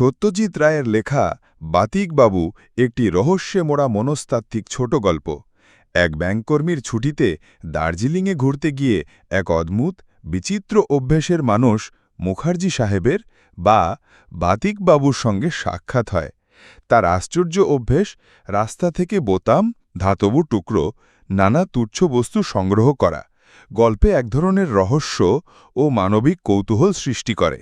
সত্যজিৎ রায়ের লেখা বাতিকবাবু একটি রহস্যে মোড়া মনস্তাত্ত্বিক ছোট গল্প। এক ব্যাংককর্মীর ছুটিতে দার্জিলিংয়ে ঘুরতে গিয়ে এক অদ্ভুত, বিচিত্র অভ্যেসের মানুষ মুখার্জি সাহেবের বা বাতিকবাবুর সঙ্গে সাক্ষাৎ হয়। তার আশ্চর্য অভ্যেস, রাস্তা থেকে বোতাম, ধাতব টুকরো, নানা তুচ্ছ বস্তু সংগ্রহ করা, গল্পে এক ধরনের রহস্য ও মানবিক কৌতূহল সৃষ্টি করে।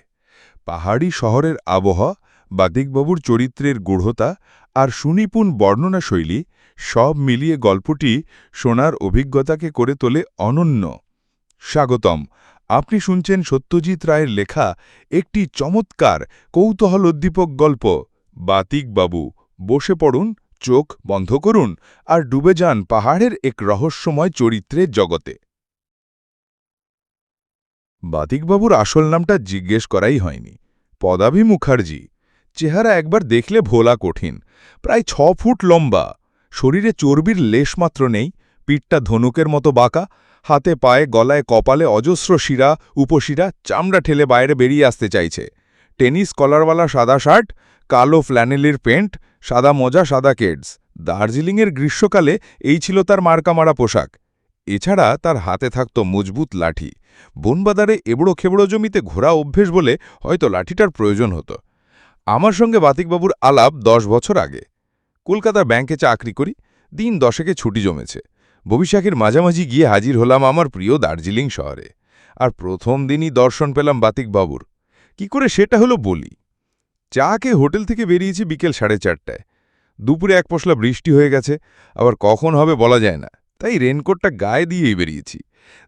পাহাড়ি শহরের আবহাওয়া বাতিকবাবুর চরিত্রের গূঢ়তা আর সুনিপুণ বর্ণনাশৈলী সব মিলিয়ে গল্পটি শোনার অভিজ্ঞতাকে করে তোলে অনন্য। স্বাগতম। আপনি শুনছেন সত্যজিৎ রায়ের লেখা একটি চমৎকার কৌতূহল উদ্দীপক গল্প। বাতিকবাবু বসে পড়ুন, চোখ বন্ধ করুন আর ডুবে যান পাহাড়ের এক রহস্যময় চরিত্রের জগতে। বাতিকবাবুর আসল নামটা জিজ্ঞেস করাই হয়নি। পদাভি মুখার্জি চেহারা একবার দেখলে ভোলা কঠিন। প্রায় ছ ফুট লম্বা। শরীরে চর্বির লেশমাত্র নেই, পিঠটা ধনুকের মতো বাঁকা, হাতে পায়ে, গলায় কপালে অজস্র শিরা, উপশিরা, চামড়া ঠেলে বাইরে বেরিয়ে আসতে চাইছে। টেনিস কলারওয়ালা সাদা শার্ট, কালো ফ্ল্যানেলির পেন্ট সাদা মোজা, সাদা কেডস। দার্জিলিংয়ের গ্রীষ্মকালে এই ছিল তার মার্কামারা পোশাক। এছাড়া তার হাতে থাকত মজবুত লাঠি। বনবাদারে এবড়ো খেবড়ো জমিতে ঘোরা অভ্যেস বলে হয়তো লাঠিটার প্রয়োজন হতো। আমার সঙ্গে বাতিকবাবুর আলাপ দশ বছর আগে। কলকাতার ব্যাংকে চাকরি করি, দিন দশেকে ছুটি জমেছে। ববিশাখের মাঝামাঝি গিয়ে হাজির হলাম আমার প্রিয় দার্জিলিং শহরে। আর প্রথম দিনই দর্শন পেলাম বাতিকবাবুর। কি করে সেটা হলো বলি। চা খেয়ে হোটেল থেকে বেরিয়েছি বিকেল সাড়ে চারটায়। দুপুরে এক পশলা বৃষ্টি হয়ে গেছে, আবার কখন হবে বলা যায় না। তাই রেনকোটটা গায়ে দিয়েই বেরিয়েছি।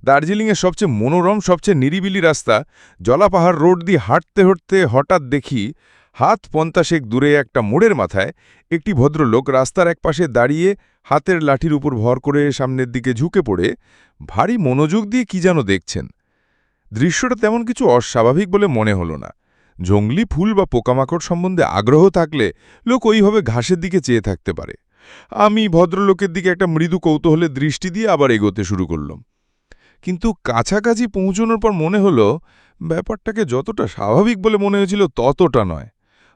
দার্জিলিংয়ের সবচেয়ে মনোরম, সবচেয়ে নিরিবিলি রাস্তা, জলাপাহাড় রোড দিয়ে হাঁটতে হাঁটতে হঠাৎ দেখি হাত পঞ্চাশেক দূরে একটা মোড়ের মাথায় একটি ভদ্রলোক রাস্তার একপাশে দাঁড়িয়ে হাতের লাঠির উপর ভর করে সামনের দিকে ঝুঁকে পড়ে ভারী মনোযোগ দিয়ে কি যেন দেখছেন। দৃশ্যটা তেমন কিছু অস্বাভাবিক বলে মনে হল না। জঙ্গলি ফুল বা পোকামাকড় সম্বন্ধে আগ্রহ থাকলে লোক ওইভাবে ঘাসের দিকে চেয়ে থাকতে পারে। আমি ভদ্রলোকের দিকে একটা মৃদু কৌতূহলের দৃষ্টি দিয়ে আবার এগোতে শুরু করলাম। কিন্তু কাছাকাছি পৌঁছনোর পর মনে হলো, ব্যাপারটাকে যতটা স্বাভাবিক বলে মনে হয়েছিল ততটা নয়।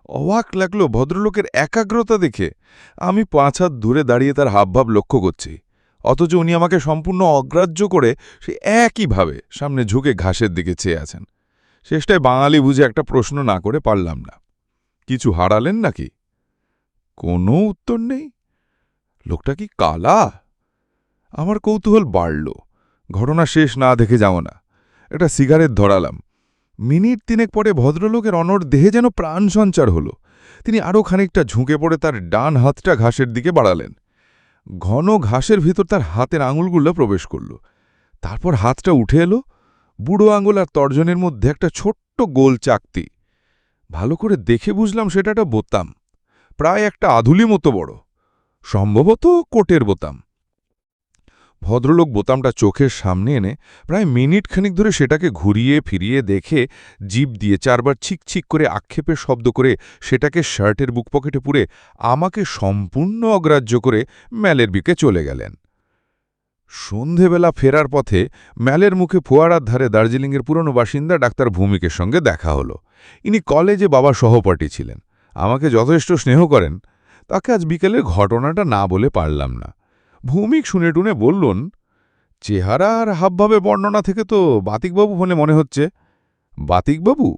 অবাক লাগল ভদ্রলোকের একাগ্রতা দেখে। আমি পাঁচ হাত দূরে দাঁড়িয়ে তার হাবভাব লক্ষ্য করছি। অথচ উনি আমাকে সম্পূর্ণ অগ্রাহ্য করে সে একইভাবে সামনে ঝুঁকে ঘাসের দিকে চেয়ে আছেন। শেষটায় বাঙালি বুঝে একটা প্রশ্ন না করে পারলাম না। কিছু হারালেন নাকি? কোনো উত্তর নেই। লোকটা কি কালা? আমার কৌতূহল বাড়ল। ঘটনা শেষ না দেখে যাও না। একটা সিগারেট ধরালাম। মিনিট তিনেক পরে ভদ্রলোকের অনর দেহে যেন প্রাণ সঞ্চার হল। তিনি আরও খানিকটা ঝুঁকে পড়ে তার ডান হাতটা ঘাসের দিকে বাড়ালেন। ঘন ঘাসের ভিতর তার হাতের আঙুলগুলো প্রবেশ করল। তারপর হাতটা উঠে এলো, বুড়ো আঙুল আর তর্জনের মধ্যে একটা ছোট্ট গোল চাকতি। ভালো করে দেখে বুঝলাম সেটা একটা বোতাম, প্রায় একটা আধুলি মতো বড়। সম্ভবত কোটের বোতাম। ভদ্রলোক বোতামটা চোখের সামনে এনে প্রায় মিনিট খানিক ধরে সেটাকে ঘুরিয়ে ফিরিয়ে দেখে জিভ দিয়ে চারবার ছিকছিক করে আক্ষেপের শব্দ করে সেটাকে শার্টের বুক পকেটে পুরে আমাকে সম্পূর্ণ অগ্রাহ্য করে ম্যালের বিকে চলে গেলেন। সন্ধেবেলা ফেরার পথে ম্যালের মুখে ফোয়ারার ধারে দার্জিলিংয়ের পুরনো বাসিন্দা ডাক্তার ভূমিকের সঙ্গে দেখা হলো। ইনি কলেজে বাবা সহপাঠী ছিলেন। আমাকে যথেষ্ট স্নেহ করেন। তাকে আজ বিকেলের ঘটনাটা না বলে পারলাম না। ভৌমিক শুনে টুনে বললুন, চেহারা আর হাবভাবে বর্ণনা থেকে তো বাতিকবাবু বলে মনে হচ্ছে। বাতিকবাবু?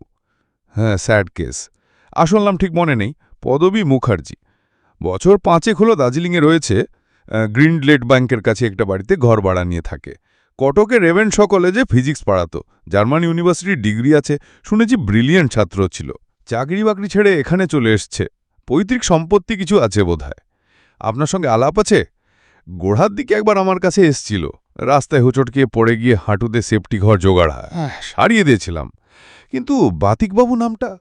হ্যাঁ স্যাড কেস। আসল নাম ঠিক মনে নেই, পদবী মুখার্জি। বছর পাঁচেক হলো দার্জিলিংয়ে রয়েছে গ্রিনলেট ব্যাংকের কাছে একটা বাড়িতে ঘর ভাড়া নিয়ে থাকে। কটকে রেভেন শ কলেজে ফিজিক্স পড়াতো, জার্মান ইউনিভার্সিটির ডিগ্রি আছে, শুনেছি ব্রিলিয়েন্ট ছাত্র ছিল। চাকরি বাকরি ছেড়ে এখানে চলে এসছে, পৈতৃক সম্পত্তি কিছু আছে বোধহয়। আপনার সঙ্গে আলাপ আছে? গোড়ার দিকে একবার আমার কাছে এসছিল। রাস্তায় হোঁচটকিয়ে পড়ে গিয়ে হাঁটুতে সেফটি ঘর জোগাড় হয়। সারিয়ে দিয়েছিলাম। কিন্তু বাতিকবাবু নামটা?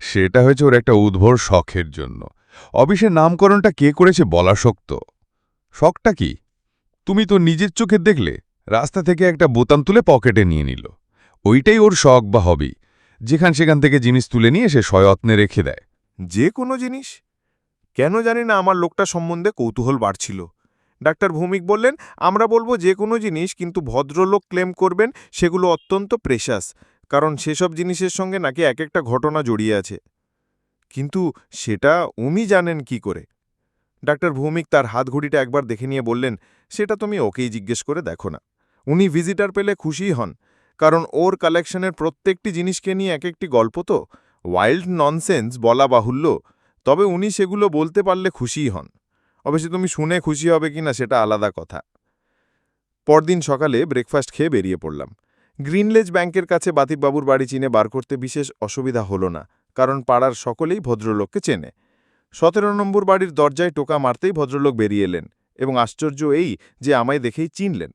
সেটা হয়েছে ওর একটা উদ্ভর শখের জন্য। অফিসের নামকরণটা কে করেছে বলা শক্ত। শখটা কি? তুমি তো নিজের চোখে দেখলে রাস্তা থেকে একটা বোতাম তুলে পকেটে নিয়ে নিল। ওইটাই ওর শখ বা হবি। যেখান সেখান থেকে জিনিস তুলে নিয়ে সে সযত্নে রেখে দেয়। যে কোনো জিনিস। কেন জানি না আমার লোকটা সম্বন্ধে কৌতূহল বাড়ছিল। ডাক্তার ভৌমিক বললেন, আমরা বলব যে কোনো জিনিস কিন্তু ভদ্রলোক ক্লেম করবেন, সেগুলো অত্যন্ত প্রেশাস কারণ সেসব জিনিসের সঙ্গে নাকি এক একটা ঘটনা জড়িয়ে আছে। কিন্তু সেটা উনি জানেন কি করে? ডাক্তার ভৌমিক তার হাত ঘড়িটা একবার দেখে নিয়ে বললেন, সেটা তুমি ওকেই জিজ্ঞেস করে দেখো না। উনি ভিজিটার পেলে খুশিই হন, কারণ ওর কালেকশনের প্রত্যেকটি জিনিসকে নিয়ে এক একটি গল্প তো। ওয়াইল্ড ননসেন্স বলা বাহুল্য তবে উনি সেগুলো বলতে পারলে খুশিই হন। অবশ্যই তুমি শুনে খুশি হবে কিনা সেটা আলাদা কথা। পরদিন সকালে ব্রেকফাস্ট খেয়ে বেরিয়ে পড়লাম। গ্রিনলেজ ব্যাংকের কাছে বাতিকবাবুর বাড়ি চিনে বার করতে বিশেষ অসুবিধা হলো না, কারণ পাড়ার সকলেই ভদ্রলোককে চেনে। সতেরো নম্বর বাড়ির দরজায় টোকা মারতেই ভদ্রলোক বেরিয়ে এলেন এবং আশ্চর্য এই যে আমায় দেখেই চিনলেন।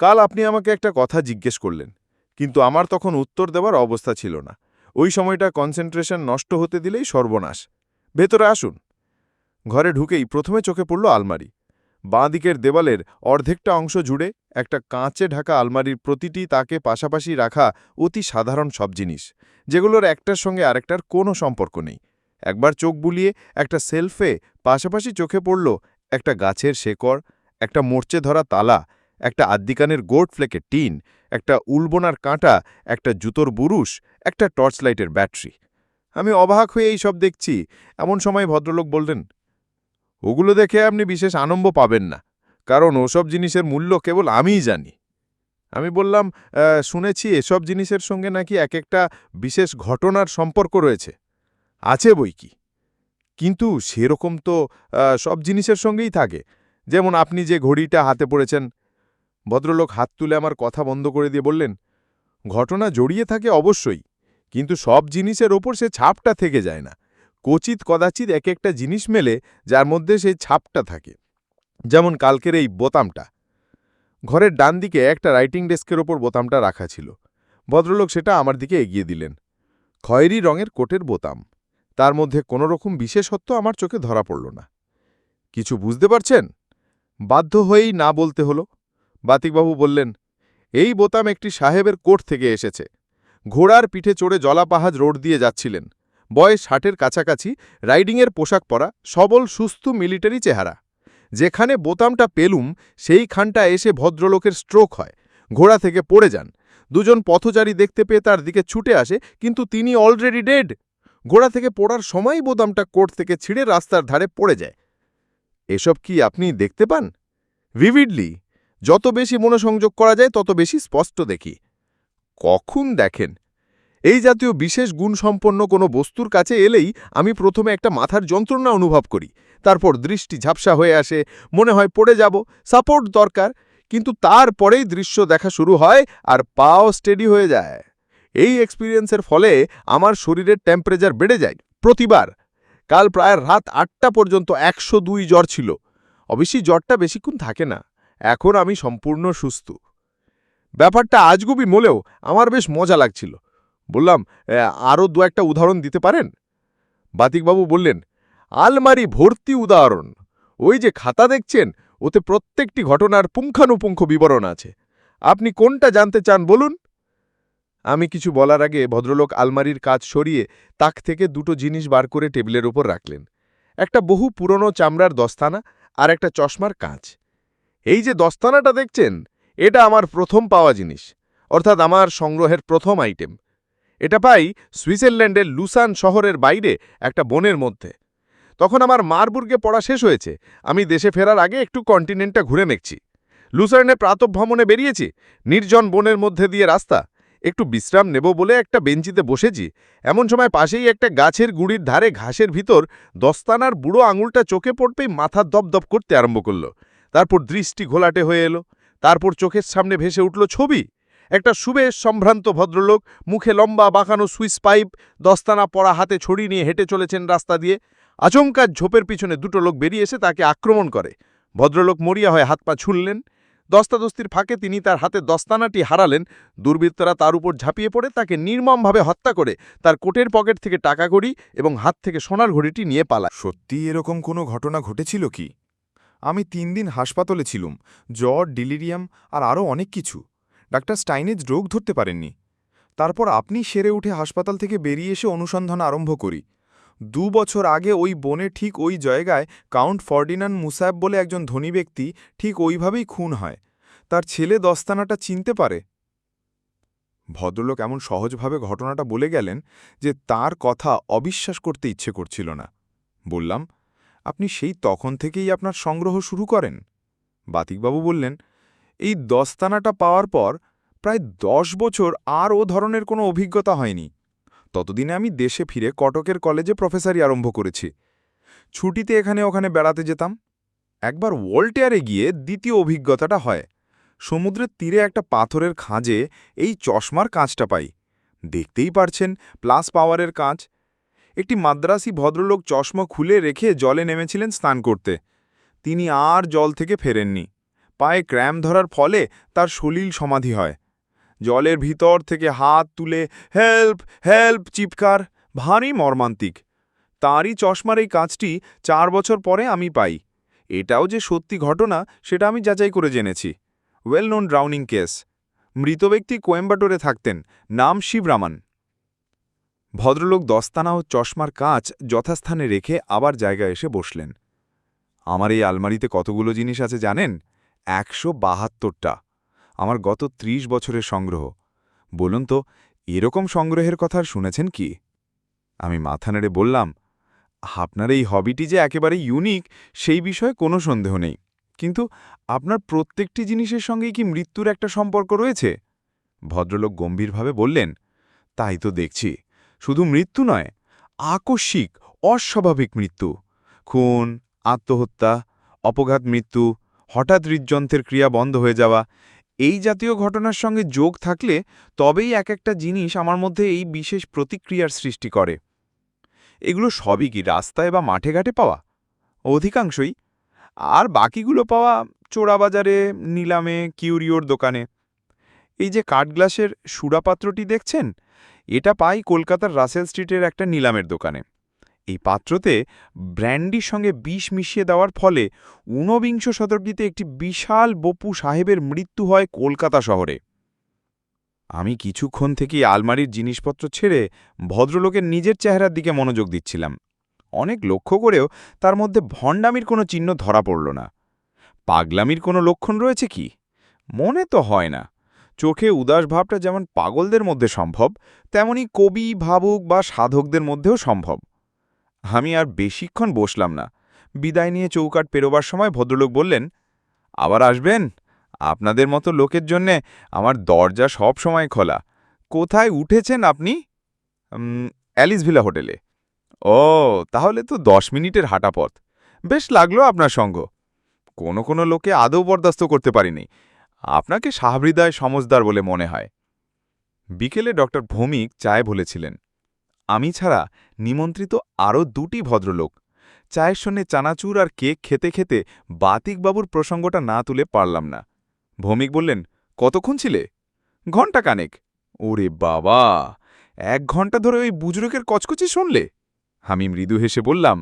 কাল আপনি আমাকে একটা কথা জিজ্ঞেস করলেন, কিন্তু আমার তখন উত্তর দেওয়ার অবস্থা ছিল না। ওই সময়টা কনসেন্ট্রেশন নষ্ট হতে দিলেই সর্বনাশ। ভেতরে আসুন। ঘরে ঢুকেই প্রথমে চোখে পড়ল আলমারি। বাঁ দিকের দেওয়ালের অর্ধেকটা অংশ জুড়ে একটা কাঁচে ঢাকা আলমারির প্রতিটি তাকে পাশাপাশি রাখা অতি সাধারণ সব জিনিস, যেগুলোর একটার সঙ্গে আরেকটার কোনো সম্পর্ক নেই। একবার চোখ বুলিয়ে একটা সেলফে পাশাপাশি চোখে পড়ল একটা গাছের শেকড়, একটা মোর্চে ধরা তালা একটা আদ্যিকানের গোট ফ্লেকের টিন, একটা উলবোনার কাঁটা, একটা জুতোর বুরুশ, একটা টর্চ লাইটের ব্যাটারি। আমি অবাক হয়ে এই সব দেখছি। এমন সময় ভদ্রলোক বললেন, ওগুলো দেখে আপনি বিশেষ আনন্দ পাবেন না, কারণ ওসব জিনিসের মূল্য কেবল আমিই জানি। আমি বললাম শুনেছি এসব জিনিসের সঙ্গে নাকি এক একটা বিশেষ ঘটনার সম্পর্ক রয়েছে। আছে বই কি? কিন্তু সেরকম তো সব জিনিসের সঙ্গেই থাকে। যেমন আপনি যে ঘড়িটা হাতে পড়েছেন ভদ্রলোক হাত তুলে আমার কথা বন্ধ করে দিয়ে বললেন, ঘটনা জড়িয়ে থাকে অবশ্যই, কিন্তু সব জিনিসের ওপর সে ছাপটা থেকে যায় না। কচিত কদাচিৎ এক একটা জিনিস মেলে যার মধ্যে সেই ছাপটা থাকে, যেমন কালকের এই বোতামটা। ঘরের ডান দিকে একটা রাইটিং ডেস্কের ওপর বোতামটা রাখা ছিল। ভদ্রলোক সেটা আমার দিকে এগিয়ে দিলেন। খয়েরি রঙের কোটের বোতাম, তার মধ্যে কোনো রকম বিশেষত্ব আমার চোখে ধরা পড়ল না। কিছু বুঝতে পারছেন? বাধ্য হয়েই না বলতে হলো। বাতিকবাবু বললেন, এই বোতাম একটি সাহেবের কোট থেকে এসেছে। ঘোড়ার পিঠে চড়ে জলাপাহাজ রোড দিয়ে যাচ্ছিলেন। বয়স ষাটের কাছাকাছি, রাইডিংয়ের পোশাক পরা, সবল, সুস্থ মিলিটারি চেহারা। যেখানে বোতামটা পেলুম, সেইখানটা এসে ভদ্রলোকের স্ট্রোক হয়। ঘোড়া থেকে পড়ে যান। দুজন পথচারী দেখতে পেয়ে তার দিকে ছুটে আসে, কিন্তু তিনি অলরেডি ডেড। ঘোড়া থেকে পড়ার সময়ই বোতামটা কোট থেকে ছিঁড়ে রাস্তার ধারে পড়ে যায়। এসব কি আপনি দেখতে পান? ভিভিডলি। যত বেশি মনোসংযোগ করা যায়, তত বেশি স্পষ্ট দেখি। কখন দেখেন? এই জাতীয় বিশেষ গুণসম্পন্ন কোনো বস্তুর কাছে এলেই আমি প্রথমে একটা মাথার যন্ত্রণা অনুভব করি। তারপর দৃষ্টি ঝাপসা হয়ে আসে, মনে হয় পড়ে যাব, সাপোর্ট দরকার, কিন্তু তারপরেই দৃশ্য দেখা শুরু হয় আর পাও স্টেডি হয়ে যায়। এই এক্সপিরিয়েন্সের ফলে আমার শরীরের টেম্পারেচার বেড়ে যায় প্রতিবার। কাল প্রায় রাত আটটা পর্যন্ত একশো দুই জ্বর ছিল। অবশ্যই জ্বরটা বেশিক্ষণ থাকে না। এখন আমি সম্পূর্ণ সুস্থ। ব্যাপারটা আজগুবি মোলেও আমার বেশ মজা লাগছিল। বললাম আরও দু একটা উদাহরণ দিতে পারেন? বাতিকবাবু বললেন, আলমারি ভর্তি উদাহরণ। ওই যে খাতা দেখছেন, ওতে প্রত্যেকটি ঘটনার পুঙ্খানুপুঙ্খ বিবরণ আছে। আপনি কোনটা জানতে চান বলুন? আমি কিছু বলার আগে ভদ্রলোক আলমারির কাজ সরিয়ে তাক থেকে দুটো জিনিস বার করে টেবিলের উপর রাখলেন। একটা বহু পুরনো চামড়ার দস্তানা আর একটা চশমার কাঁচ। এই যে দস্তানাটা দেখছেন, এটা আমার প্রথম পাওয়া জিনিস, অর্থাৎ আমার সংগ্রহের প্রথম আইটেম। এটা পাই সুইজারল্যান্ডের লুসান শহরের বাইরে একটা বনের মধ্যে। তখন আমার মারবুর্গে পড়া শেষ হয়েছে, আমি দেশে ফেরার আগে একটু কন্টিনেন্টটা ঘুরে নেকছি লুসার্নে প্রাতভ্রমণে বেরিয়েছি, নির্জন বনের মধ্যে দিয়ে রাস্তা, একটু বিশ্রাম নেব বলে একটা বেঞ্চিতে বসেছি, এমন সময় পাশেই একটা গাছের গুড়ির ধারে ঘাসের ভিতর দস্তানার বুড়ো আঙুলটা চোখে পড়তেই মাথা দপদপ করতে আরম্ভ করল। তারপর দৃষ্টি ঘোলাটে হয়ে এলো, তারপর চোখের সামনে ভেসে উঠল ছবি। একটা সুবেশ সম্ভ্রান্ত ভদ্রলোক মুখে লম্বা বাঁকানো সুইস পাইপ, দস্তানা পড়া হাতে ছড়ি নিয়ে হেঁটে চলেছেন রাস্তা দিয়ে। আচমকার ঝোপের পিছনে দুটো লোক বেরিয়ে এসে তাকে আক্রমণ করে। ভদ্রলোক মরিয়া হয়ে হাত পা ছুঁড়লেন। দস্তাদস্তির ফাঁকে তিনি তার হাতে দস্তানাটি হারালেন। দুর্বৃত্তরা তার উপর ঝাঁপিয়ে পড়ে, তাকে নির্মমভাবে হত্যা করে তার কোটের পকেট থেকে টাকা ঘড়ি এবং হাত থেকে সোনার ঘড়িটি নিয়ে পালায়। সত্যি এরকম কোনো ঘটনা ঘটেছিল কি? আমি তিন দিন হাসপাতালে ছিলুম, জ্বর, ডিলিরিয়াম আর আরও অনেক কিছু। ডাক্তার স্টাইনেজ রোগ ধরতে পারেননি। তারপর আপনি সেরে উঠে হাসপাতাল থেকে বেরিয়ে এসে অনুসন্ধান আরম্ভ করি। দু বছর আগে ওই বনে ঠিক ওই জায়গায় কাউন্ট ফর্ডিনান মুসায়েব বলে একজন ধনী ব্যক্তি ঠিক ওইভাবেই খুন হয়। তার ছেলে দস্তানাটা চিনতে পারে। ভদ্রলোক এমন সহজভাবে ঘটনাটা বলে গেলেন যে তার কথা অবিশ্বাস করতে ইচ্ছে করছিল না। বললাম আপনি সেই তখন থেকেই আপনার সংগ্রহ শুরু করেন? বাতিকবাবু বললেন, এই দস্তানাটা পাওয়ার পর প্রায় দশ বছর আর ও ধরনের কোনো অভিজ্ঞতা হয়নি। ততদিনে আমি দেশে ফিরে কটকের কলেজে প্রফেসরি আরম্ভ করেছি। ছুটিতে এখানে ওখানে বেড়াতে যেতাম। একবার ওয়াল্টেয়ারে গিয়ে দ্বিতীয় অভিজ্ঞতাটা হয়। সমুদ্রের তীরে একটা পাথরের খাঁজে এই চশমার কাঁচটা পাই। দেখতেই পারছেন, প্লাস পাওয়ারের কাঁচ। একটি মাদ্রাসি ভদ্রলোক চশমা খুলে রেখে জলে নেমেছিলেন স্নান করতে। তিনি আর জল থেকে ফেরেননি। পায়ে ক্র্যাম ধরার ফলে তার সলিল সমাধি হয়। জলের ভিতর থেকে হাত তুলে, হেল্প হেল্প, চিৎকার। ভারী মর্মান্তিক। তাঁরই চশমার এই কাজটি চার বছর পরে আমি পাই। এটাও যে সত্যি ঘটনা, সেটা আমি যাচাই করে জেনেছি। ওয়েল নোন ড্রাউনিং কেস মৃত ব্যক্তি কোয়েম্বাটোরে থাকতেন, নাম শিবরামান। ভদ্রলোক দস্তানা ও চশমার কাঁচ যথাস্থানে রেখে আবার জায়গায় এসে বসলেন। আমার এই আলমারিতে কতগুলো জিনিস আছে জানেন? একশো বাহাত্তরটা। আমার গত ত্রিশ বছরের সংগ্রহ। বলুন তো, এরকম সংগ্রহের কথা শুনেছেন কি? আমি মাথা নেড়ে বললাম, আপনার এই হবিটি যে একেবারে ইউনিক, সেই বিষয়ে কোনো সন্দেহ নেই। কিন্তু আপনার প্রত্যেকটি জিনিসের সঙ্গেই কি মৃত্যুর একটা সম্পর্ক রয়েছে? ভদ্রলোক গম্ভীরভাবে বললেন, তাই তো দেখছি। শুধু মৃত্যু নয়, আকস্মিক, অস্বাভাবিক মৃত্যু। খুন, আত্মহত্যা, অপঘাত মৃত্যু, হঠাৎ হৃদযন্ত্রের ক্রিয়া বন্ধ হয়ে যাওয়া, এই জাতীয় ঘটনার সঙ্গে যোগ থাকলে তবেই এক একটা জিনিস আমার মধ্যে এই বিশেষ প্রতিক্রিয়ার সৃষ্টি করে। এগুলো সবই কি রাস্তায় বা মাঠে ঘাটে পাওয়া? অধিকাংশই। আর বাকিগুলো পাওয়া চোরাবাজারে, নিলামে, কিউরিওর দোকানে। এই যে কাঠগ্লাসের সুরাপাত্রটি দেখছেন এটা পাই কলকাতার রাসেল স্ট্রিটের একটা নিলামের দোকানে। এই পাত্রতে ব্র্যান্ডির সঙ্গে বিষ মিশিয়ে দেওয়ার ফলে ঊনবিংশ শতাব্দীতে একটি বিশাল বপু সাহেবের মৃত্যু হয় কলকাতা শহরে। আমি কিছুক্ষণ থেকেই আলমারির জিনিসপত্র ছেড়ে ভদ্রলোকের নিজের চেহারার দিকে মনোযোগ দিচ্ছিলাম। অনেক লক্ষ্য করেও তার মধ্যে ভণ্ডামির কোনো চিহ্ন ধরা পড়ল না। পাগলামির কোনো লক্ষণ রয়েছে কি? মনে তো হয় না। চোখে উদাস ভাবটা যেমন পাগলদের মধ্যে সম্ভব, তেমনি কবি, ভাবুক বা সাধকদের মধ্যেও সম্ভব। আমি আর বেশিক্ষণ বসলাম না। বিদায় নিয়ে চৌকাট পেরোবার সময় ভদ্রলোক বললেন, আবার আসবেন? আপনাদের মতো লোকের জন্যে আমার দরজা সব সময় খোলা। কোথায় উঠেছেন আপনি? অ্যালিসভিলা হোটেলে। ও, তাহলে তো দশ মিনিটের হাঁটা পথ বেশ লাগল আপনার সঙ্গ। কোনো কোনো লোকে আদৌ বরদাস্ত করতে পারিনি। আপনাকে সাহৃদয় সমজদার বলে মনে হয়। বিকেলে ডক্টর ভৌমিক চায় বলেছিলেন, আমি ছাড়া নিমন্ত্রিত আরও দুটি ভদ্রলোক। চায়ের সঙ্গে চানাচুর আর কেক খেতে খেতে বাতিকবাবুর প্রসঙ্গটা না তুলে পারলাম না। ভৌমিক বললেন, কতক্ষণ ছিলে? ঘণ্টা কানেক ওরে বাবা! এক ঘণ্টা ধরে ওই বুজরুকের কচকচি শুনলে? আমি মৃদু হেসে বললাম,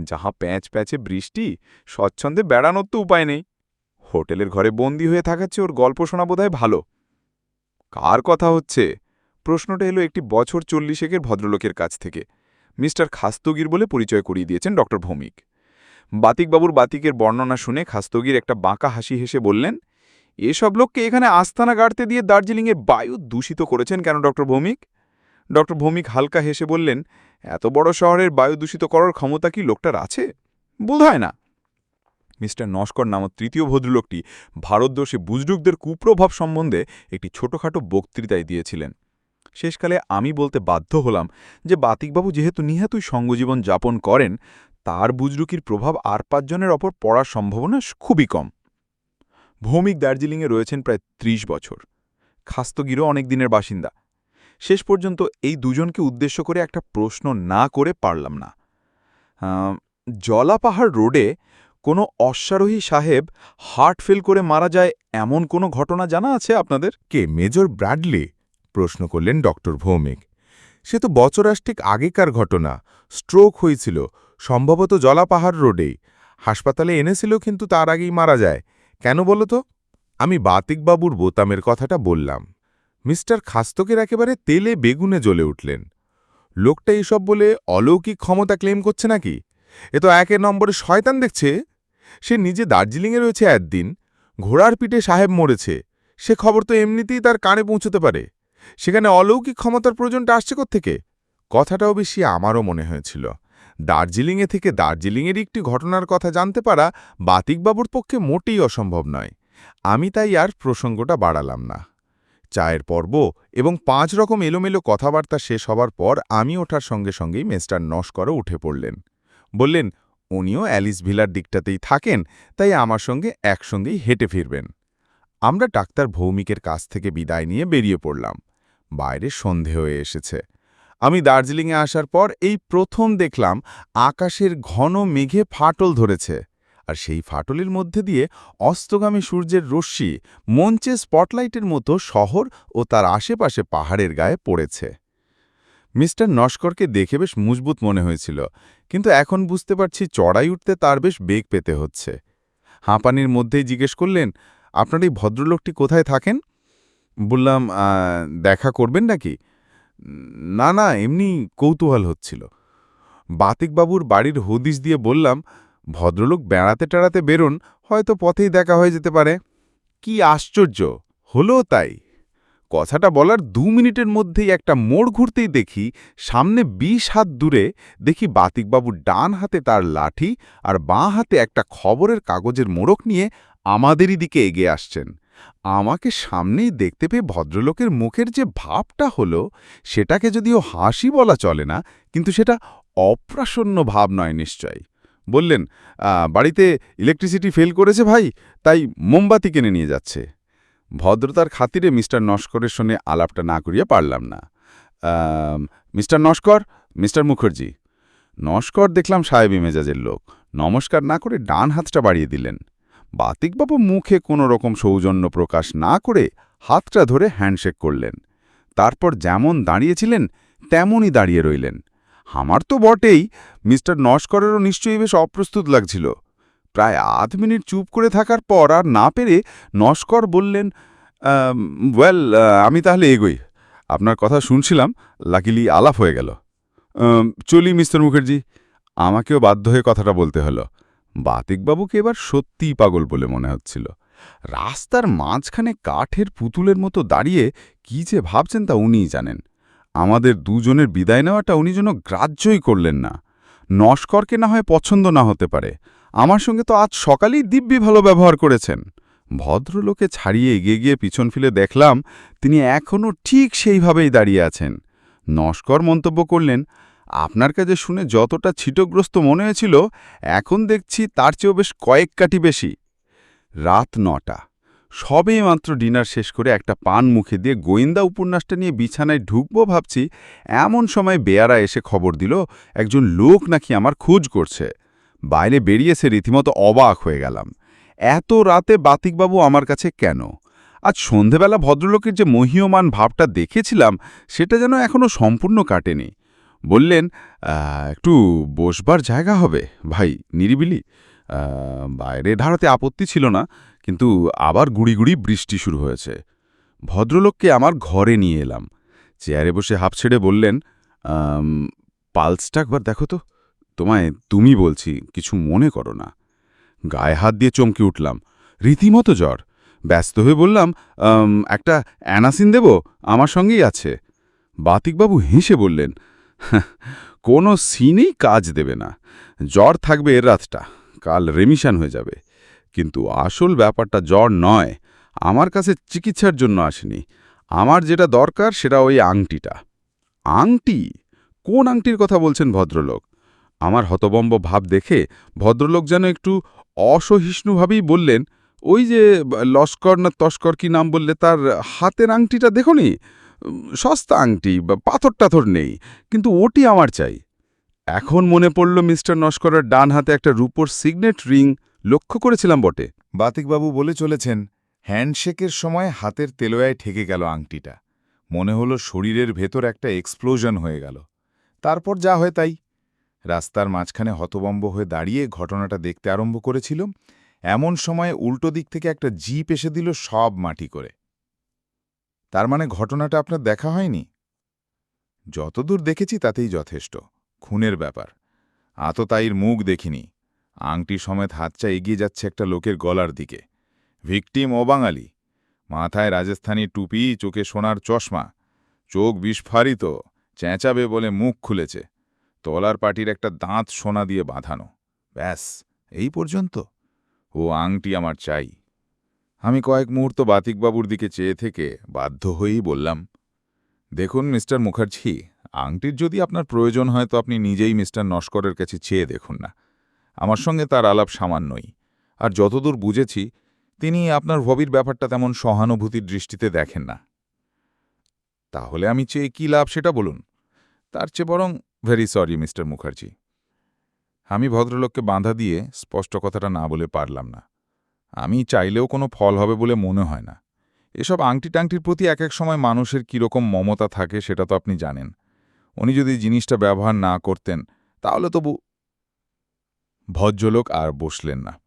যাহা প্যাঁচ প্যাঁচে বৃষ্টি, স্বচ্ছন্দে বেড়ানোর তো উপায় নেই। হোটেলের ঘরে বন্দি হয়ে থাকাচ্ছে ওর গল্প শোনা বোধহয় ভালো। কার কথা হচ্ছে? প্রশ্নটা এলো একটি বছর চল্লিশেকের ভদ্রলোকের কাছ থেকে। মিস্টার খাস্তগির বলে পরিচয় করিয়ে দিয়েছেন ডক্টর ভৌমিক। বাতিকবাবুর বাতিকের বর্ণনা শুনে খাস্তগির একটা বাঁকা হাসি হেসে বললেন, এসব লোককে এখানে আস্তানা গাড়তে দিয়ে দার্জিলিংয়ের বায়ু দূষিত করেছেন কেন ডক্টর ভৌমিক? ডক্টর ভৌমিক হালকা হেসে বললেন, এত বড় শহরের বায়ু দূষিত করার ক্ষমতা কি লোকটার আছে? বোধ না। মিস্টার নস্কর নামক তৃতীয় ভদ্রলোকটি ভারতবর্ষে বুজরুকদের কুপ্রভাব সম্বন্ধে একটি ছোটখাটো বক্তৃতায় দিয়েছিলেন। শেষকালে আমি বলতে বাধ্য হলাম যে বাতিকবাবু যেহেতু নিহাতুই সঙ্গজীবন যাপন করেন, তার বুজরুকির প্রভাব আর পাঁচজনের ওপর পড়ার সম্ভাবনা খুবই কম। ভৌমিক দার্জিলিংয়ে রয়েছেন প্রায় ত্রিশ বছর। খাস্তগিরও অনেক দিনের বাসিন্দা। শেষ পর্যন্ত এই দুজনকে উদ্দেশ্য করে একটা প্রশ্ন না করে পারলাম না। জলাপাহাড় রোডে কোনো অশ্বারোহী সাহেব হার্ট ফেল করে মারা যায় এমন কোনো ঘটনা জানা আছে আপনাদের? কে? Major Bradley? প্রশ্ন করলেন ডক্টর ভৌমিক। সে তো বছরাষ্টিক আগেকার ঘটনা। স্ট্রোক হয়েছিল, সম্ভবত জলাপাহাড় রোডেই হাসপাতালে এনেছিল কিন্তু তার আগেই মারা যায়। কেন বলো তো? আমি বাতিকবাবুর বোতামের কথাটা বললাম। মিস্টার খাস্তকের একেবারে তেলে বেগুনে জ্বলে উঠলেন। লোকটা এসব বলে অলৌকিক ক্ষমতা ক্লেম করছে নাকি? এ তো একের নম্বরে শয়তান দেখছে। সে নিজে দার্জিলিংয়ে রয়েছে একদিন। ঘোড়ার পিঠে সাহেব মরেছে। সে খবর তো এমনিতেই তার কানে পৌঁছতে পারে। সেখানে অলৌকিক ক্ষমতার প্রয়োজনটা আসছে থেকে কথাটাও বেশি আমারও মনে হয়েছিল। দার্জিলিংয়ে থেকে দার্জিলিংয়ের একটি ঘটনার কথা জানতে পারা বাতিকবাবুর পক্ষে মোটেই অসম্ভব নয়। আমি তাই আর প্রসঙ্গটা বাড়ালাম না। চায়ের পর্ব এবং পাঁচ রকম এলোমেলো কথাবার্তা শেষ হবার পর আমি ওঠার সঙ্গে সঙ্গেই মেস্টার নস্করও উঠে পড়লেন। বললেন উনিও অ্যালিস ভিলার দিকটাতেই থাকেন, তাই আমার সঙ্গে একসঙ্গেই হেঁটে ফিরবেন। আমরা ডাক্তার ভৌমিকের কাছ থেকে বিদায় নিয়ে বেরিয়ে পড়লাম। বাইরে সন্ধে হয়ে এসেছে। আমি দার্জিলিংয়ে আসার পর এই প্রথম দেখলাম আকাশের ঘন মেঘে ফাটল ধরেছে, আর সেই ফাটলের মধ্যে দিয়ে অস্তগামী সূর্যের রশ্মি মঞ্চে স্পটলাইটের মতো শহর ও তার আশেপাশে পাহাড়ের গায়ে পড়েছে। মিস্টার নস্করকে দেখে বেশ মজবুত মনে হয়েছিল, কিন্তু এখন বুঝতে পারছি চড়াই উঠতে তার বেশ বেগ পেতে হচ্ছে। হাঁপানির মধ্যেই জিজ্ঞেস করলেন, আপনার এই ভদ্রলোকটি কোথায় থাকেন? বললাম দেখা করবেন নাকি? না না, এমনি কৌতূহল হচ্ছিল। বাতিকবাবুর বাড়ির হদিস দিয়ে বললাম, ভদ্রলোক বেড়াতে টেড়াতে বেরোন, হয়তো পথেই দেখা হয়ে যেতে পারে। কি আশ্চর্য! হলো তাই? কথাটা বলার দু মিনিটের মধ্যেই একটা মোড় ঘুরতেই দেখি সামনে বিশ হাত দূরে দেখি বাতিকবাবুর ডান হাতে তার লাঠি আর বাঁ হাতে একটা খবরের কাগজের মোড়ক নিয়ে আমাদেরই দিকে এগিয়ে আসছেন। আমাকে সামনেই দেখতে পেয়ে ভদ্রলোকের মুখের যে ভাবটা হলো, সেটাকে যদিও হাসি বলা চলে না, কিন্তু সেটা অপ্রাসন্ন ভাব নয় নিশ্চয়। বললেন বাড়িতে ইলেকট্রিসিটি ফেল করেছে ভাই, তাই মোমবাতি কিনে নিয়ে যাচ্ছে। ভদ্রতার খাতিরে মিস্টার নস্করের সঙ্গে আলাপটা না করিয়া পারলাম না। Mister Naskar, mister Mukherjee. Naskar দেখলাম সাহেবী মেজাজের লোক। নমস্কার না করে ডান হাতটা বাড়িয়ে দিলেন। বাতিকবাবু মুখে কোনো রকম সৌজন্য প্রকাশ না করে হাতটা ধরে হ্যান্ডশেক করলেন। তারপর যেমন দাঁড়িয়েছিলেন, তেমনই দাঁড়িয়ে রইলেন। আমার তো বটেই, মিস্টার নস্করেরও নিশ্চয়ই বেশ অপ্রস্তুত লাগছিল। প্রায় আধ মিনিট চুপ করে থাকার পর আর না পেরে নস্কর বললেন ওয়েল আমি তাহলে এগোই। আপনার কথা শুনছিলাম, লাকিলি আলাপ হয়ে গেল। চলি মিস্টার মুখার্জি। আমাকেও বাধ্য হয়ে কথাটা বলতে হলো। বাতিকবাবুকে এবার সত্যিই পাগল বলে মনে হচ্ছিল। রাস্তার মাঝখানে কাঠের পুতুলের মতো দাঁড়িয়ে কি যে ভাবছেন তা উনিই জানেন। আমাদের দুজনের বিদায় নেওয়াটা উনি যেন গ্রাহ্যই করলেন না। নস্করকে না হয় পছন্দ না হতে পারে। আমার সঙ্গে তো আজ সকালেই দিব্যি ভালো ব্যবহার করেছেন। ভদ্রলোকে ছাড়িয়ে এগিয়ে গিয়ে পিছন ফিলে দেখলাম তিনি এখনও ঠিক সেইভাবেই দাঁড়িয়ে আছেন। নস্কর মন্তব্য করলেন, আপনার কাছে শুনে যতটা ছিটগ্রস্ত মনে হয়েছিল, এখন দেখছি তার চেয়েও বেশ কয়েক কাটি বেশি। রাত নটা। সবে মাত্র ডিনার শেষ করে একটা পান মুখে দিয়ে গোয়েন্দা উপন্যাসটা নিয়ে বিছানায় ঢুকবো ভাবছি, এমন সময় বেয়ারা এসে খবর দিল, একজন লোক নাকি আমার খোঁজ করছে। বাইরে বেরিয়েছে রীতিমতো অবাক হয়ে গেলাম। এত রাতে বাতিকবাবু আমার কাছে কেন? আজ সন্ধেবেলা ভদ্রলোকের যে মহীয়মান ভাবটা দেখেছিলাম, সেটা যেন এখনও সম্পূর্ণ কাটেনি। বললেন একটু বসবার জায়গা হবে, ভাই, নিরিবিলি। বাইরে ধারাতে আপত্তি ছিল না, কিন্তু আবার গুড়ি গুড়ি বৃষ্টি শুরু হয়েছে। ভদ্রলোককে আমার ঘরে নিয়ে এলাম। চেয়ারে বসে হাফ ছেড়ে বললেন পালসটা একবার দেখো তো। তোমায় তুমি বলছি, কিছু মনে করো না। গায়ে হাত দিয়ে চমকে উঠলাম। রীতিমতো জ্বর। ব্যস্ত হয়ে বললাম একটা অ্যানাসিন দেব? আমার সঙ্গেই আছে। বাতিকবাবু হেসে বললেন, কোনো সিনেই কাজ দেবে না। জ্বর থাকবে এর রাতটা। কাল রেমিশন হয়ে যাবে। কিন্তু আসল ব্যাপারটা জ্বর নয়। আমার কাছে চিকিৎসার জন্য আসেনি। আমার যেটা দরকার সেটা ওই আংটিটা। আংটি? কোন আংটির কথা বলছেন ভদ্রলোক? আমার হতবম্ব ভাব দেখে ভদ্রলোক যেন একটু অসহিষ্ণুভাবেই বললেন, ওই যে লস্কর না তস্কর কি নাম বললে তার হাতের আংটিটা দেখনি সস্তা আংটি বা পাথর টাথর নেই, কিন্তু ওটি আমার চাই। এখন মনে পড়ল মিস্টার নস্করের ডান হাতে একটা রূপোর সিগনেট রিং লক্ষ্য করেছিলাম বটে। বাতিকবাবু বলে চলেছেন, হ্যান্ডশেকের সময় হাতের তেলোয়ায় ঠেকে গেল আংটিটা। মনে হলো শরীরের ভেতর একটা এক্সপ্লোশন হয়ে গেল। তারপর যা হয় তাই। রাস্তার মাঝখানে হতবম্ব হয়ে দাঁড়িয়ে ঘটনাটা দেখতে আরম্ভ করেছিল, এমন সময়ে উল্টো দিক থেকে একটা জিপ এসে দিল সব মাটি করে। তার মানে ঘটনাটা আপনার দেখা হয়নি? যতদূর দেখেছি তাতেই যথেষ্ট, খুনের ব্যাপার। আততায়ীর মুখ দেখিনি, আংটি সমেত হাতচা এগিয়ে যাচ্ছে একটা লোকের গলার দিকে। ভিকটিম ও বাঙালি, মাথায় রাজস্থানী টুপি, চোখে সোনার চশমা, চোখ বিস্ফারিত, চেঁচাবে বলে মুখ খুলেছে। তলার পাটির একটা দাঁত সোনা দিয়ে বাঁধানো। ব্যাস, এই পর্যন্ত। ও আংটি আমার চাই। আমি কয়েক মুহূর্ত বাতিকবাবুর দিকে চেয়ে থেকে বাধ্য হয়েই বললাম, দেখুন মিস্টার মুখার্জি, আংটির যদি আপনার প্রয়োজন হয় তো আপনি নিজেই মিস্টার নস্করের কাছে চেয়ে দেখুন না। আমার সঙ্গে তার আলাপ সামান্যই। আর যতদূর বুঝেছি, তিনি আপনার ভবির ব্যাপারটা তেমন সহানুভূতির দৃষ্টিতে দেখেন না। তাহলে আমি চেয়ে কী লাভ সেটা বলুন। তার চেয়ে বরং ভেরি সরি মিস্টার মুখার্জি। আমি ভদ্রলোককে বাঁধা দিয়ে স্পষ্ট কথাটা না বলে পারলাম না। আমি চাইলেও কোনো ফল হবে বলে মনে হয় না। এসব আংটি টাংটির প্রতি এক এক সময় মানুষের কীরকম মমতা থাকে সেটা তো আপনি জানেন। উনি যদি জিনিসটা ব্যবহার না করতেন, তাহলে তবু ভদ্রলোক আর বসলেন না।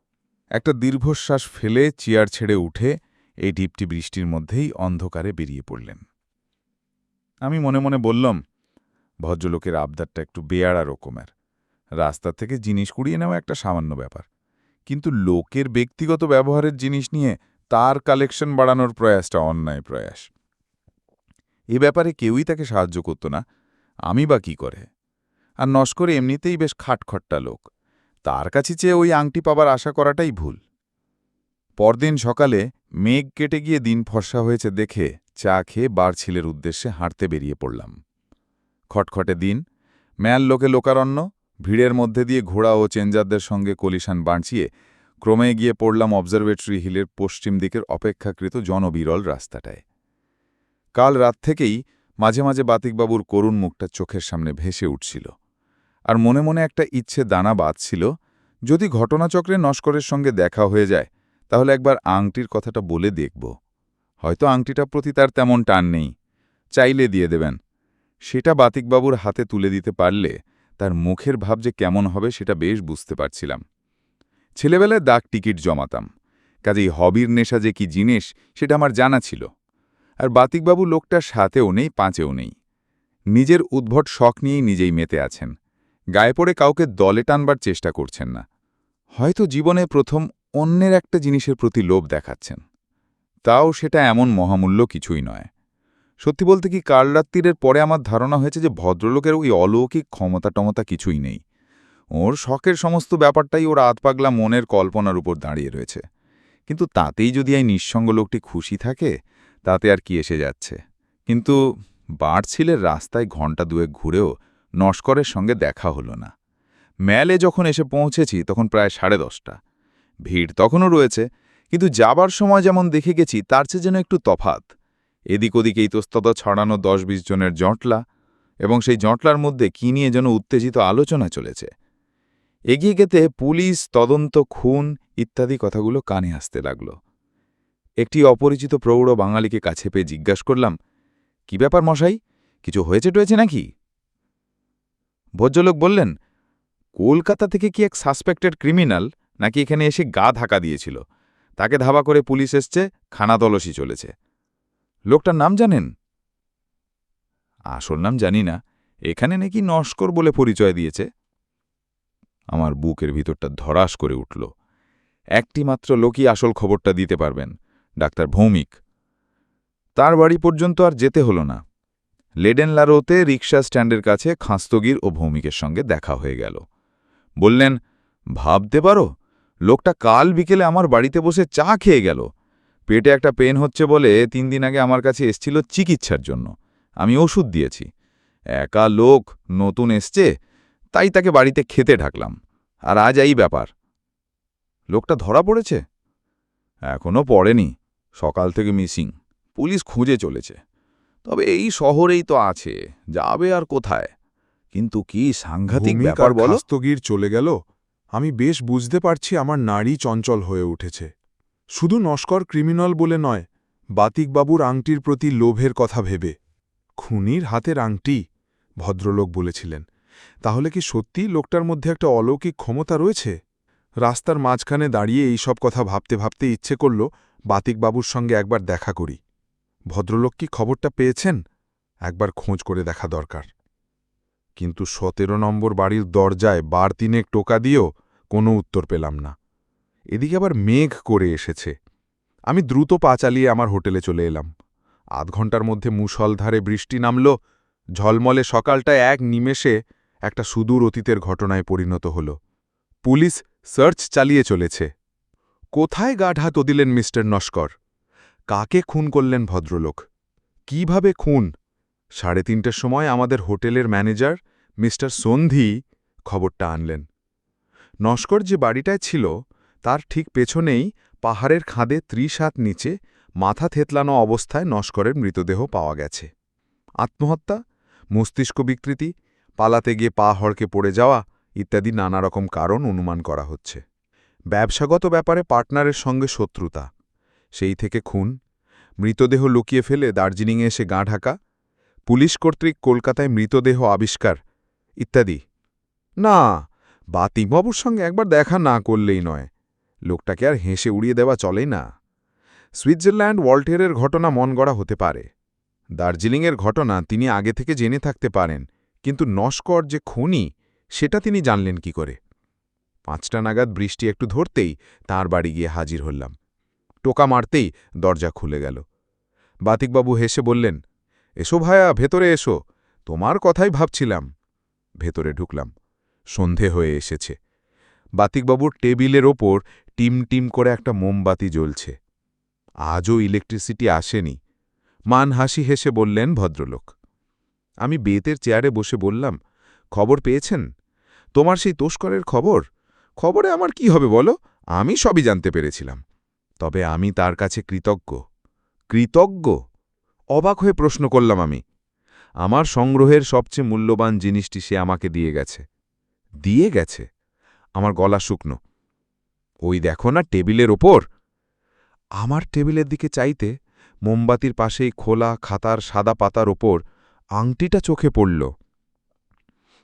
একটা দীর্ঘশ্বাস ফেলে চেয়ার ছেড়ে উঠে এই ঢিপটি বৃষ্টির মধ্যেই অন্ধকারে বেরিয়ে পড়লেন। আমি মনে মনে বললাম ভদ্রলোকের আবদারটা একটু বেয়ারা রকমের। রাস্তা থেকে জিনিস কুড়িয়ে নেওয়া একটা সামান্য ব্যাপার। কিন্তু লোকের ব্যক্তিগত ব্যবহারের জিনিস নিয়ে তার কালেকশন বাড়ানোর প্রয়াসটা অন্যায় প্রয়াস। এ ব্যাপারে কেউই তাকে সাহায্য করত না। আমি বা কি করে? আর নস্কর এমনিতেই বেশ খাটখট্টা লোক। তার কাছে চেয়ে ওই আংটি পাবার আশা করাটাই ভুল। পরদিন সকালে মেঘ কেটে গিয়ে দিন ফর্সা হয়েছে দেখে চা খেয়ে বার বারছিলের উদ্দেশ্যে হাঁটতে বেরিয়ে পড়লাম। খটখটে দিন, ম্যাল লোকে লোকারণ্য, ভিড়ের মধ্যে দিয়ে ঘোড়া ও চেঞ্জারদের সঙ্গে কলিশান বাঁচিয়ে ক্রমে গিয়ে পড়লাম অবজারভেটরি হিলের পশ্চিম দিকের অপেক্ষাকৃত জনবিরল রাস্তাটায়। কাল রাত থেকেই মাঝে মাঝে বাতিকবাবুর করুণ মুখটা চোখের সামনে ভেসে উঠছিল আর মনে মনে একটা ইচ্ছে দানা বাঁধছিল, যদি ঘটনাচক্রে নস্করের সঙ্গে দেখা হয়ে যায়, তাহলে একবার আংটির কথাটা বলে দেখব। হয়তো আংটিটার প্রতি তার তেমন টান নেই। চাইলে দিয়ে দেবেন। সেটা বাতিকবাবুর হাতে তুলে দিতে পারলে তার মুখের ভাব যে কেমন হবে সেটা বেশ বুঝতে পারছিলাম। ছেলেবেলায় ডাক টিকিট জমাতাম, কাজেই হবির নেশা যে কি জিনিস সেটা আমার জানা ছিল। আর বাতিকবাবু লোকটা সাথেও নেই, পাঁচেও নেই। নিজের উদ্ভট শখ নিয়েই নিজেই মেতে আছেন। গায়ে পড়ে কাউকে দলে টানবার চেষ্টা করছেন না। হয়তো জীবনে প্রথম অন্যের একটা জিনিসের প্রতি লোভ দেখাচ্ছেন। তাও সেটা এমন মহামূল্য কিছুই নয়। সত্যি বলতে কি কাল রাত্রিরের পরে আমার ধারণা হয়েছে যে ভদ্রলোকের ওই অলৌকিক ক্ষমতা টমতা কিছুই নেই। ওর শখের সমস্ত ব্যাপারটাই ওর আতপাগলা মনের কল্পনার উপর দাঁড়িয়ে রয়েছে। কিন্তু তাতেই যদি এই নিঃসঙ্গ লোকটি খুশি থাকে, তাতে আর কি এসে যাচ্ছে? কিন্তু বাড়ছিলের রাস্তায় ঘণ্টা দুয়েক ঘুরেও নস্করের সঙ্গে দেখা হলো না। ম্যালে যখন এসে পৌঁছেছি, তখন প্রায় সাড়ে দশটা। ভিড় তখনও রয়েছে, কিন্তু যাবার সময় যেমন দেখে গেছি, তার চেয়ে যেন একটু তফাত এদিক ওদিক ইতস্তত ছড়ানো দশ বিশ জনের জঁটলা এবং সেই জঁটলার মধ্যে কি নিয়ে যেন উত্তেজিত আলোচনা চলেছে। এগিয়ে গেতে পুলিশ, তদন্ত, খুন ইত্যাদি কথাগুলো কানে আসতে লাগল। একটি অপরিচিত প্রৌঢ় বাঙালিকে কাছে পেয়ে জিজ্ঞাসা করলাম, কি ব্যাপার মশাই, কিছু হয়েছে টয়েছে নাকি? ভোজ্যলোক বললেন, কলকাতা থেকে কি এক সাসপেক্টেড ক্রিমিনাল নাকি এখানে এসে গা ধাক্কা দিয়েছিল? তাকে ধাবা করে পুলিশ এসছে, খানাতলসি চলেছে। লোকটার নাম জানেন? আসল নাম জানি না। এখানে নাকি নস্কর বলে পরিচয় দিয়েছে। আমার বুকের ভিতরটা ধরাস করে উঠল। একটি মাত্র লোকই আসল খবরটা দিতে পারবেন, ডাক্তার ভৌমিক। তার বাড়ি পর্যন্ত আর যেতে হলো না। লেডেনলারোতে রিক্সা স্ট্যান্ডের কাছে খাস্তগির ও ভৌমিকের সঙ্গে দেখা হয়ে গেল। বললেন, ভাবতে পারো, লোকটা কাল বিকেলে আমার বাড়িতে বসে চা খেয়ে গেল। পেটে একটা পেন হচ্ছে বলে তিন দিন আগে আমার কাছে এসছিল চিকিৎসার জন্য। আমি ওষুধ দিয়েছি। একা লোক নতুন এসছে তাই তাকে বাড়িতে খেতে ঢাকলাম। আর আজ এই ব্যাপার। লোকটা ধরা পড়েছে? এখনও পড়েনি। সকাল থেকে মিসিং। পুলিশ খুঁজে চলেছে। তবে এই শহরেই তো আছে যাবে আর কোথায়? কিন্তু কি সাংঘাতিক ব্যাপার বলো? চলে গেল? আমি বেশ বুঝতে পারছি আমার নারী চঞ্চল হয়ে উঠেছে। শুধু নস্কর ক্রিমিনাল বলে নয়, বাতিকবাবুর আংটির প্রতি লোভের কথা ভেবে। খুনির হাতের আংটি, ভদ্রলোক বলেছিলেন। তাহলে কি সত্যিই লোকটার মধ্যে একটা অলৌকিক ক্ষমতা রয়েছে? রাস্তার মাঝখানে দাঁড়িয়ে এই সব কথা ভাবতে ভাবতে ইচ্ছে করল বাতিকবাবুর সঙ্গে একবার দেখা করি। ভদ্রলোক কি খবরটা পেয়েছেন? একবার খোঁজ করে দেখা দরকার। কিন্তু সতেরো নম্বর বাড়ির দরজায় বার তিনেক টোকা দিয়েও কোনো উত্তর পেলাম না। এদিকে আবার মেঘ করে এসেছে। আমি দ্রুত পা চালিয়ে আমার হোটেলে চলে এলাম। আধ ঘণ্টার মধ্যে মুষলধারে বৃষ্টি নামল। ঝলমলে সকালটা এক নিমেষে একটা সুদূর অতীতের ঘটনায় পরিণত হল। পুলিশ সার্চ চালিয়ে চলেছে। কোথায় গা ঢাত দিলেন মিস্টার নস্কর? কাকে খুন করলেন ভদ্রলোক? কীভাবে খুন? সাড়ে তিনটের সময় আমাদের হোটেলের ম্যানেজার মিস্টার সন্ধি খবরটা আনলেন। নস্কর যে বাড়িটায় ছিল তার ঠিক পেছনেই পাহাড়ের খাঁদে ত্রিশ হাত নিচে মাথা থেতলানো অবস্থায় নস্করের মৃতদেহ পাওয়া গেছে। আত্মহত্যা, মস্তিষ্ক বিকৃতি, পালাতে গিয়ে পা হড়কে পড়ে যাওয়া ইত্যাদি নানা রকম কারণ অনুমান করা হচ্ছে। ব্যবসাগত ব্যাপারে পার্টনারের সঙ্গে শত্রুতা। সেই থেকে খুন, মৃতদেহ লুকিয়ে ফেলে দার্জিলিংয়ে এসে গা ঢাকা, পুলিশ কর্তৃক কলকাতায় মৃতদেহ আবিষ্কার ইত্যাদি। না, বাতিমবাবুর সঙ্গে একবার দেখা না করলেই নয়। লোকটাকে আর হেসে উড়িয়ে দেওয়া চলেই না। সুইজারল্যান্ড ওয়াল্টেরের ঘটনা মন গড়া হতে পারে। দার্জিলিংয়ের ঘটনা তিনি আগে থেকে জেনে থাকতে পারেন, কিন্তু নস্কর যে খুনি, সেটা তিনি জানলেন কি করে? পাঁচটা নাগাদ বৃষ্টি একটু ধরতেই তার বাড়ি গিয়ে হাজির হলাম। টোকা মারতেই দরজা খুলে গেল। বাতিকবাবু হেসে বললেন, এসো ভায়া, ভেতরে এসো। তোমার কথাই ভাবছিলাম। ভেতরে ঢুকলাম। সন্ধে হয়ে এসেছে। বাতিকবাবুর টেবিলের ওপর টিম টিম করে একটা মোমবাতি জ্বলছে। আজও ইলেকট্রিসিটি আসেনি। মান হাসি হেসে বললেন ভদ্রলোক। আমি বেতের চেয়ারে বসে বললাম, খবর পেয়েছেন? তোমার সেই তোষ্করের খবর? খবরে আমার কি হবে বলো? আমি সবই জানতে পেরেছিলাম। তবে আমি তার কাছে কৃতজ্ঞ। কৃতজ্ঞ? অবাক হয়ে প্রশ্ন করলাম আমি। আমার সংগ্রহের সবচেয়ে মূল্যবান জিনিসটি সে আমাকে দিয়ে গেছে। দিয়ে গেছে? আমার গলা শুকনো। ওই দেখো না টেবিলের ওপর। আমার টেবিলের দিকে চাইতে মোমবাতির পাশেই খোলা খাতার সাদা পাতার ওপর আংটিটা চোখে পড়ল।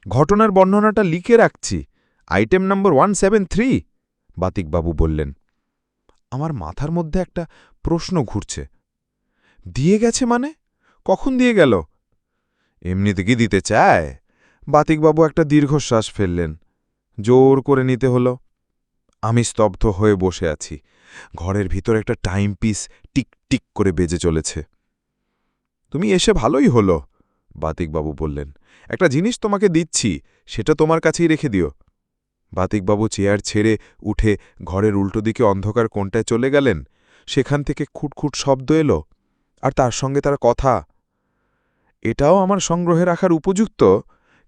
ঘটনার বর্ণনাটা লিখে রাখছি। Item number one seven three বাতিকবাবু বললেন। আমার মাথার মধ্যে একটা প্রশ্ন ঘুরছে। দিয়ে গেছে মানে? কখন দিয়ে গেল? এমনিতে কি দিতে চায়? বাতিকবাবু একটা দীর্ঘশ্বাস ফেললেন। জোর করে নিতে হল। আমি স্তব্ধ হয়ে বসে আছি। ঘরের ভিতর একটা টাইম পিস টিক টিক করে বেজে চলেছে। তুমি এসে ভালোই হলো, বাতিকবাবু বললেন। একটা জিনিস তোমাকে দিচ্ছি, সেটা তোমার কাছেই রেখে দিও। বাতিকবাবু চেয়ার ছেড়ে উঠে ঘরের উল্টো দিকে অন্ধকার কোনটায় চলে গেলেন। সেখান থেকে খুটখুট শব্দ এলো, আর তার সঙ্গে তার কথা? এটাও আমার সংগ্রহে রাখার উপযুক্ত।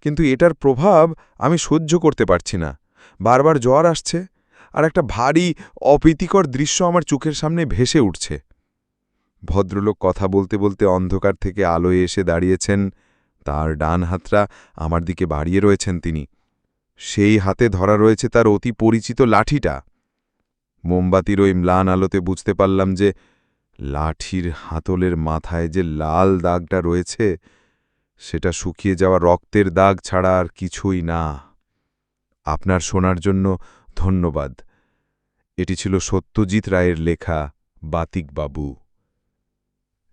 কিন্তু এটার প্রভাব আমি সহ্য করতে পারছি না। বারবার জ্বর আসছে আর একটা ভারী, অপ্রীতিকর দৃশ্য আমার চোখের সামনে ভেসে উঠছে। ভদ্রলোক কথা বলতে বলতে অন্ধকার থেকে আলোয় এসে দাঁড়িয়েছেন। তার ডান হাতটা আমার দিকে বাড়িয়ে রয়েছেন তিনি। সেই হাতে ধরা রয়েছে তার অতি পরিচিত লাঠিটা। মোমবাতির ওই ম্লান আলোতে বুঝতে পারলাম যে, লাঠির হাতলের মাথায় যে লাল দাগটা রয়েছে সেটা শুকিয়ে যাওয়া রক্তের দাগ ছাড়া আর কিছুই না। আপনার শোনার জন্য ধন্যবাদ। এটি ছিল সত্যজিৎ রায়ের লেখা বাতিকবাবু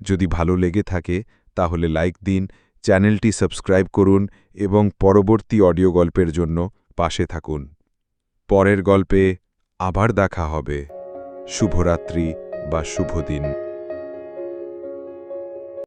যদি ভালো লেগে থাকে, তাহলে লাইক দিন, চ্যানেলটি সাবস্ক্রাইব করুন এবং পরবর্তী অডিও গল্পের জন্য পাশে থাকুন। পরের গল্পে আবার দেখা হবে। শুভরাত্রি বা শুভদিন।